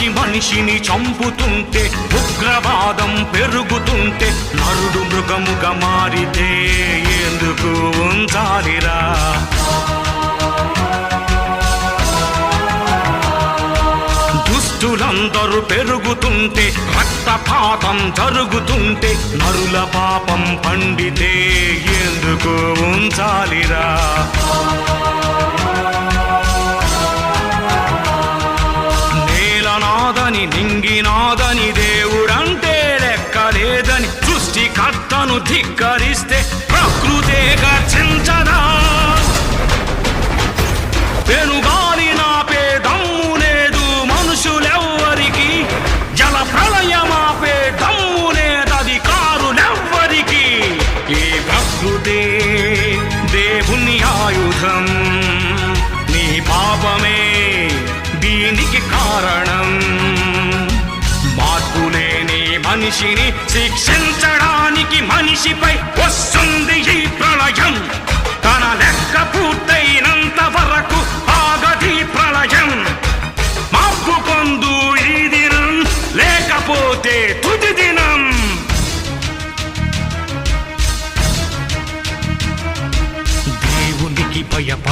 మనిషి మనిషిని చంపుతుంటే ఉగ్రవాదం పెరుగుతుంటే నరుడు మృగముగా మారితే ఎందుకు ఉంచాలిరా? దుష్టులందరూ పెరుగుతుంటే రక్తపాతం జరుగుతుంటే నరుల పాపం పండితే ఎందుకు ఉంచాలి? నేలనాదని నింగినాదని దేవుడంటే లెక్కలేదని సృష్టికర్తను ధిక్కరిస్తే ప్రకృతే గర్జించదా. పెనుగాలి నాపే దమ్ము లేదు మనుషులెవ్వరికి జల ప్రళయమాపే దమ్ము లేదది కారులెవ్వరికి ఈ ప్రకృతే దేవుని ఆయుధం నీ పాపమే దీనికి కారణం. మనిషిని శిక్షించడానికి మనిషిపై వస్తుంది ఈ ప్రళయం. తన లెక్క పూర్తయినంత వరకు ఆగది ప్రళయం. మాకు పొందు ఈ దినం లేకపోతే తుది దినం. దేవునికి భయపడ